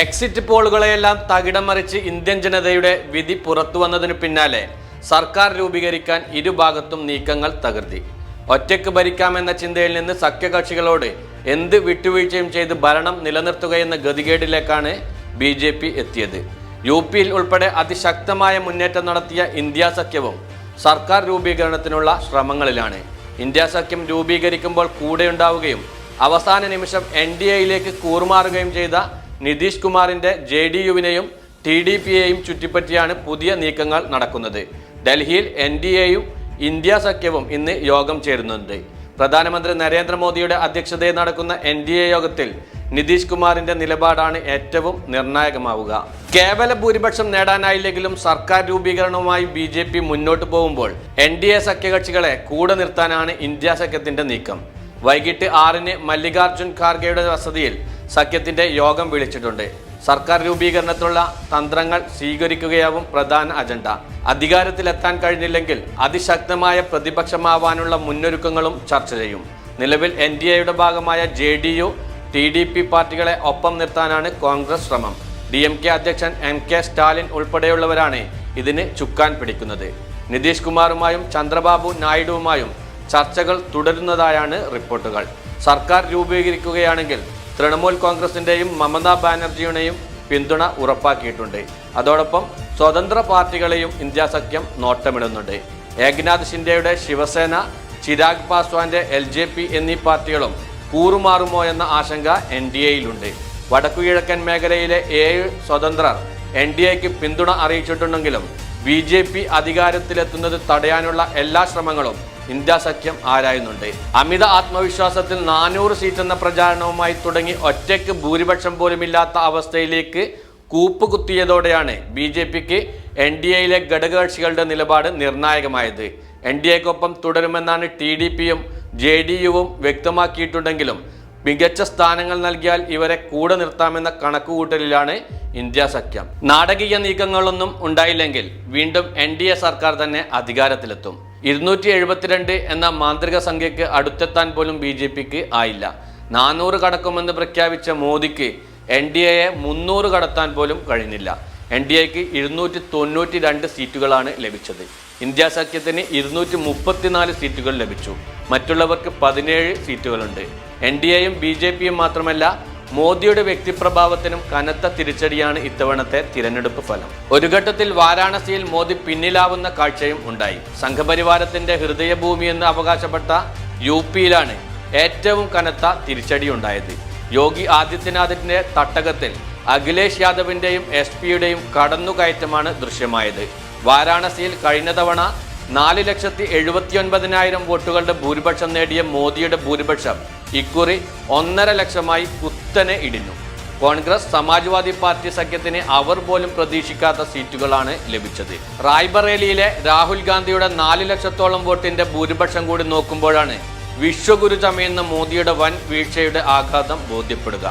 Exit പോളുകളെയെല്ലാം തകിടം മറിച്ച് Indian ജനതയുടെ വിധി പുറത്തു വന്നതിനു പിന്നാലെ സർക്കാർ രൂപീകരിക്കാൻ ഇരുഭാഗത്തും നീക്കങ്ങൾ തകർത്തി. ഒറ്റയ്ക്ക് ഭരിക്കാമെന്ന ചിന്തയിൽ നിന്ന് സഖ്യകക്ഷികളോട് എന്ത് വിട്ടുവീഴ്ചയും ചെയ്ത് ഭരണം നിലനിർത്തുകയെന്ന ഗതികേടിലേക്കാണ് ബി ജെ പി എത്തിയത്. യു പിയിൽ ഉൾപ്പെടെ അതിശക്തമായ മുന്നേറ്റം നടത്തിയ ഇന്ത്യ സഖ്യവും സർക്കാർ രൂപീകരണത്തിനുള്ള ശ്രമങ്ങളിലാണ്. ഇന്ത്യ സഖ്യം രൂപീകരിക്കുമ്പോൾ കൂടെയുണ്ടാവുകയും അവസാന നിമിഷം എൻ ഡി എയിലേക്ക് കൂറുമാറുകയും ചെയ്ത നിതീഷ് കുമാറിന്റെ ജെ ഡി യുവിനെയും ടി ഡി പിയെയും ചുറ്റിപ്പറ്റിയാണ് പുതിയ നീക്കങ്ങൾ നടക്കുന്നത്. ഡൽഹിയിൽ എൻ ഡി എയും ഇന്ത്യ സഖ്യവും ഇന്ന് യോഗം ചേരുന്നുണ്ട്. പ്രധാനമന്ത്രി നരേന്ദ്രമോദിയുടെ അധ്യക്ഷതയിൽ നടക്കുന്ന എൻ ഡി എ യോഗത്തിൽ നിതീഷ് കുമാറിന്റെ നിലപാടാണ് ഏറ്റവും നിർണായകമാവുക. കേവല ഭൂരിപക്ഷം നേടാനായില്ലെങ്കിലും സർക്കാർ രൂപീകരണവുമായി ബി ജെ പി മുന്നോട്ട് പോകുമ്പോൾ എൻ ഡി എ സഖ്യകക്ഷികളെ കൂടെ നിർത്താനാണ് ഇന്ത്യ സഖ്യത്തിന്റെ നീക്കം. വൈകിട്ട് ആറിന് മല്ലികാർജുൻ ഖാർഗെയുടെ വസതിയിൽ സഖ്യത്തിന്റെ യോഗം വിളിച്ചിട്ടുണ്ട്. സർക്കാർ രൂപീകരണത്തിനുള്ള തന്ത്രങ്ങൾ സ്വീകരിക്കുകയാവും പ്രധാന അജണ്ട. അധികാരത്തിലെത്താൻ കഴിഞ്ഞില്ലെങ്കിൽ അതിശക്തമായ പ്രതിപക്ഷമാവാനുള്ള മുന്നൊരുക്കങ്ങളും ചർച്ച ചെയ്യും. നിലവിൽ എൻ ഡി എയുടെ ഭാഗമായ J D U T D P പാർട്ടികളെ ഒപ്പം നിർത്താനാണ് കോൺഗ്രസ് ശ്രമം. ഡി എം കെ അധ്യക്ഷൻ എം കെ സ്റ്റാലിൻ ഉൾപ്പെടെയുള്ളവരാണ് ഇതിന് ചുക്കാൻ പിടിക്കുന്നത്. നിതീഷ് കുമാറുമായും ചന്ദ്രബാബു നായിഡുവുമായും ചർച്ചകൾ തുടരുന്നതായാണ് റിപ്പോർട്ടുകൾ. സർക്കാർ രൂപീകരിക്കുകയാണെങ്കിൽ തൃണമൂൽ കോൺഗ്രസിന്റെയും മമതാ ബാനർജിയുടെയും പിന്തുണ ഉറപ്പാക്കിയിട്ടുണ്ട്. അതോടൊപ്പം സ്വതന്ത്ര പാർട്ടികളെയും ഇന്ത്യ സഖ്യം നോട്ടമിടുന്നുണ്ട്. ഏകനാഥ് ഷിൻഡെയുടെ ശിവസേന ചിരാഗ് പാസ്വാന്റെ എൽ ജെ പി എന്നീ പാർട്ടികളും കൂറുമാറുമോ എന്ന ആശങ്ക എൻ ഡി എയിലുണ്ട്. വടക്കുകിഴക്കൻ മേഖലയിലെ ഏഴ് സ്വതന്ത്രർ എൻ ഡി എക്ക് പിന്തുണ അറിയിച്ചിട്ടുണ്ടെങ്കിലും ബി ജെ പി അധികാരത്തിലെത്തുന്നത് തടയാനുള്ള എല്ലാ ശ്രമങ്ങളും ഇന്ത്യ സഖ്യം ആരായുന്നുണ്ട്? അമിത ആത്മവിശ്വാസത്തിൽ നാനൂറ് സീറ്റ് എന്ന പ്രചാരണവുമായി തുടങ്ങി ഒറ്റയ്ക്ക് ഭൂരിപക്ഷം പോലും ഇല്ലാത്ത അവസ്ഥയിലേക്ക് കൂപ്പുകുത്തിയതോടെയാണ് ബി ജെ പിക്ക് എൻ ഡി എയിലെ ഘടകകക്ഷികളുടെ നിലപാട് നിർണായകമായത്. എൻ ഡി എക്കൊപ്പം തുടരുമെന്നാണ് ടി ഡി പിയും ജെ ഡി യുവും വ്യക്തമാക്കിയിട്ടുണ്ടെങ്കിലും മികച്ച സ്ഥാനങ്ങൾ നൽകിയാൽ ഇവരെ കൂടെ നിർത്താമെന്ന കണക്കുകൂട്ടലിലാണ് ഇന്ത്യ സഖ്യം. നാടകീയ നീക്കങ്ങളൊന്നും ഉണ്ടായില്ലെങ്കിൽ വീണ്ടും എൻ സർക്കാർ തന്നെ അധികാരത്തിലെത്തും. ഇരുന്നൂറ്റി എഴുപത്തിരണ്ട് എന്ന മാന്ത്രിക സംഖ്യയ്ക്ക് അടുത്തെത്താൻ പോലും ബി ജെ പിക്ക് ആയില്ല. നാനൂറ് കടക്കുമെന്ന് പ്രഖ്യാപിച്ച മോദിക്ക് എൻ ഡി എയെ മുന്നൂറ് കടത്താൻ പോലും കഴിഞ്ഞില്ല. എൻ ഡി എക്ക് ഇരുന്നൂറ്റി തൊണ്ണൂറ്റി രണ്ട് സീറ്റുകളാണ് ലഭിച്ചത്. ഇന്ത്യ സഖ്യത്തിന് ഇരുന്നൂറ്റി മുപ്പത്തിനാല് സീറ്റുകൾ ലഭിച്ചു. മറ്റുള്ളവർക്ക് പതിനേഴ് സീറ്റുകളുണ്ട്. എൻ ഡി എയും ബി ജെ പിയും മാത്രമല്ല മോദിയുടെ വ്യക്തിപ്രഭാവത്തിനും കനത്ത തിരിച്ചടിയാണ് ഇത്തവണത്തെ തിരഞ്ഞെടുപ്പ് ഫലം. ഒരു ഘട്ടത്തിൽ വാരാണസിയിൽ മോദി പിന്നിലാവുന്ന കാഴ്ചയും ഉണ്ടായി. സംഘപരിവാരത്തിന്റെ ഹൃദയഭൂമി എന്ന് അവകാശപ്പെട്ട യു പിയിലാണ് ഏറ്റവും കനത്ത തിരിച്ചടി ഉണ്ടായത് യോഗി ആദിത്യനാഥിന്റെ തട്ടകത്തിൽ അഖിലേഷ് യാദവിന്റെയും എസ് പിയുടെയും കടന്നുകയറ്റമാണ് ദൃശ്യമായത്. വാരാണസിയിൽ കഴിഞ്ഞ തവണ നാല് ലക്ഷത്തി എഴുപത്തി ഒൻപതിനായിരം വോട്ടുകളുടെ ഭൂരിപക്ഷം നേടിയ മോദിയുടെ ഭൂരിപക്ഷം ഇക്കുറി ഒന്നര ലക്ഷമായി കുത്തനെ ഇടിഞ്ഞു. കോൺഗ്രസ് സമാജ്വാദി പാർട്ടി സഖ്യത്തിന് അവർ പോലും പ്രതീക്ഷിക്കാത്ത സീറ്റുകളാണ് ലഭിച്ചത്. റായ്ബറേലിയിലെ രാഹുൽ ഗാന്ധിയുടെ നാല് ലക്ഷത്തോളം വോട്ടിന്റെ ഭൂരിപക്ഷം കൂടി നോക്കുമ്പോഴാണ് വിശ്വഗുരു ചമയുന്ന മോദിയുടെ വൻ വീഴ്ചയുടെ ആഘാതം ബോധ്യപ്പെടുക.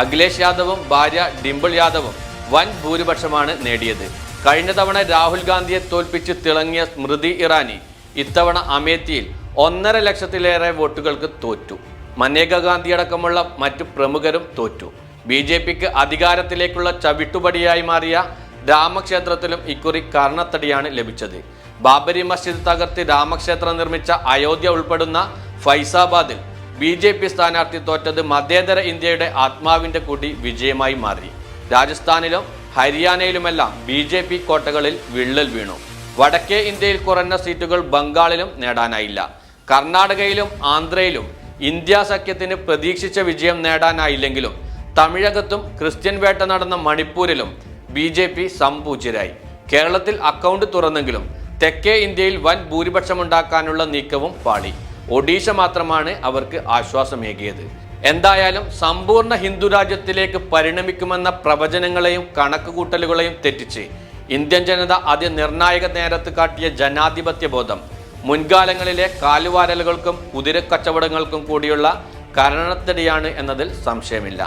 അഖിലേഷ് യാദവും ഭാര്യ ഡിംപിൾ യാദവും വൻ ഭൂരിപക്ഷമാണ് നേടിയത്. കഴിഞ്ഞ തവണ രാഹുൽ ഗാന്ധിയെ തോൽപ്പിച്ച് തിളങ്ങിയ സ്മൃതി ഇറാനി ഇത്തവണ അമേത്തിയിൽ ഒന്നര ലക്ഷത്തിലേറെ വോട്ടുകൾക്ക് തോറ്റു. മനേക ഗാന്ധി അടക്കമുള്ള മറ്റു പ്രമുഖരും തോറ്റു. ബി ജെ പിക്ക് അധികാരത്തിലേക്കുള്ള ചവിട്ടുപടിയായി മാറിയ രാമക്ഷേത്രത്തിലും ഇക്കുറി കർണത്തടിയാണ് ലഭിച്ചത്. ബാബരി മസ്ജിദ് തകർത്ത് രാമക്ഷേത്രം നിർമ്മിച്ച അയോധ്യ ഉൾപ്പെടുന്ന ഫൈസാബാദിൽ ബി ജെ പി സ്ഥാനാർത്ഥി തോറ്റത് മതേതര ഇന്ത്യയുടെ ആത്മാവിന്റെ കൂടി വിജയമായി മാറി. രാജസ്ഥാനിലും ഹരിയാനയിലുമെല്ലാം ബി ജെ പി കോട്ടകളിൽ വിള്ളൽ വീണു. വടക്കേ ഇന്ത്യയിൽ കുറഞ്ഞ സീറ്റുകൾ ബംഗാളിലും നേടാനായില്ല. കർണാടകയിലും ആന്ധ്രയിലും ഇന്ത്യ സഖ്യത്തിന് പ്രതീക്ഷിച്ച വിജയം നേടാനായില്ലെങ്കിലും തമിഴകത്തും ക്രിസ്ത്യൻ വേട്ട നടന്ന മണിപ്പൂരിലും ബി ജെ പി സംപൂജ്യരായി. കേരളത്തിൽ അക്കൗണ്ട് തുറന്നെങ്കിലും തെക്കേ ഇന്ത്യയിൽ വൻ ഭൂരിപക്ഷമുണ്ടാക്കാനുള്ള നീക്കവും പാളി. ഒഡീഷ മാത്രമാണ് അവർക്ക് ആശ്വാസമേകിയത്. എന്തായാലും സമ്പൂർണ ഹിന്ദു രാജ്യത്തിലേക്ക് പരിണമിക്കുമെന്ന പ്രവചനങ്ങളെയും കണക്കുകൂട്ടലുകളെയും തെറ്റിച്ച് ഇന്ത്യൻ ജനത അതിനിർണായക നേരത്ത് കാട്ടിയ ജനാധിപത്യ ബോധം മുൻകാലങ്ങളിലെ കാലുവാരലുകൾക്കും കുതിരക്കച്ചവടങ്ങൾക്കും കൂടിയുള്ള കരണത്തടിയാണ് എന്നതിൽ സംശയമില്ല.